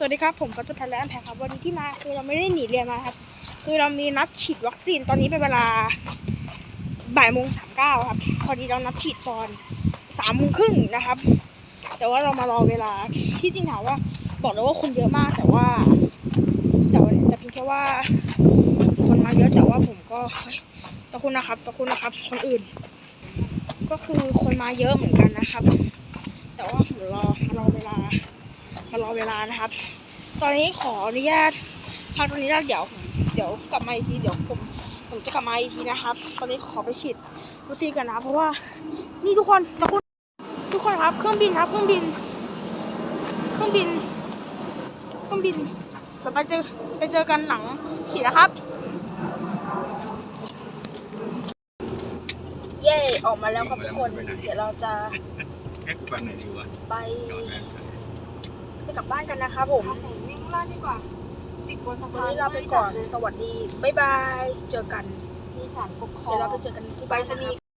สวัสดีครับ ผมกัตตุพันและอันแพรครับ วันนี้ที่มาคือเราไม่ได้หนีเรียนมาครับ คือเรามีนัดฉีดวัคซีนตอนนี้เป็นเวลาบ่ายโมงสามเก้าครับ พอดีเรานัดฉีดตอนสามโมงครึ่งนะครับ แต่ว่าเรามารอเวลาที่จริงถามว่า บอกเลยว่าคนเยอะมากแต่ว่า แต่แต่เพียงแค่ว่า คนมาเยอะแต่ว่าผมก็เฮ้ยสักครู่นะครับสักครู่นะครับ คนอื่น ก็คือคนมาเยอะเหมือนกันนะครับ แต่ว่าผมรอมารอเวลา มารอเวลานะครับ ตอนนี้ขออนุญาตพักตรงนี้แล้วเดี๋ยวเดี๋ยวกลับมาอีกทีเดี๋ยวผมผมจะกลับมาอีกทีนะครับ ตอนนี้ขอไปฉีดวัคซีนกันนะเพราะว่านี่ทุกคนทุกคนทุกคนครับ เครื่องบินครับเครื่องบิน เครื่องบิน เครื่องบินเดี๋ยวไปเจอไปเจอกันหลังฉีดนะครับ เย่ออกมาแล้วครับทุกคน เดี๋ยวเราจะไป จอดนะจะกลับบ้านกันนะครับผมวิ่งล่างดีกว่าติดบนสะวันพานนี้ลาไปก่อน สวัสดี บ๊ายบาย เจอกันมีสารปกครองเดี๋ยวเราไปเจอกันที่บ้านไปรษณีย์